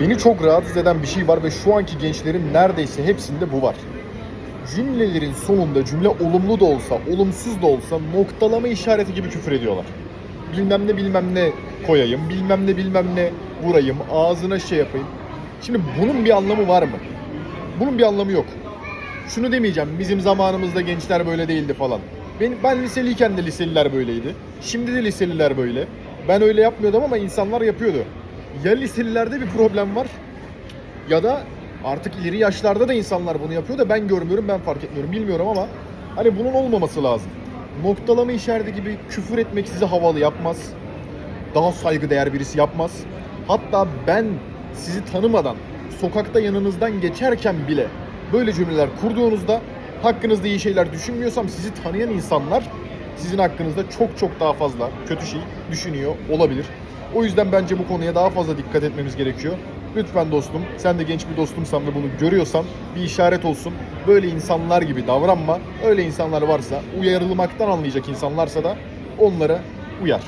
Beni çok rahatsız eden bir şey var ve şu anki gençlerin neredeyse hepsinde bu var. Cümlelerin sonunda cümle olumlu da olsa, olumsuz da olsa noktalama işareti gibi küfür ediyorlar. Bilmem ne bilmem ne koyayım, bilmem ne bilmem ne vurayım, ağzına şey yapayım. Şimdi bunun bir anlamı var mı? Bunun bir anlamı yok. Şunu demeyeceğim, bizim zamanımızda gençler böyle değildi falan. Ben, ben liseliyken de liseliler böyleydi. Şimdi de liseliler böyle. Ben öyle yapmıyordum ama insanlar yapıyordu. Ya liselilerde bir problem var ya da artık ileri yaşlarda da insanlar bunu yapıyor da ben görmüyorum, ben fark etmiyorum. Bilmiyorum ama hani bunun olmaması lazım. Noktalama işareti gibi küfür etmek sizi havalı yapmaz. Daha saygıdeğer birisi yapmaz. Hatta ben sizi tanımadan sokakta yanınızdan geçerken bile böyle cümleler kurduğunuzda hakkınızda iyi şeyler düşünmüyorsam sizi tanıyan insanlar sizin hakkınızda çok çok daha fazla kötü şey düşünüyor olabilir. O yüzden bence bu konuya daha fazla dikkat etmemiz gerekiyor. Lütfen dostum, sen de genç bir dostumsan ve bunu görüyorsan bir işaret olsun. Böyle insanlar gibi davranma. Öyle insanlar varsa, uyarılmaktan anlayacak insanlarsa da onlara uyar.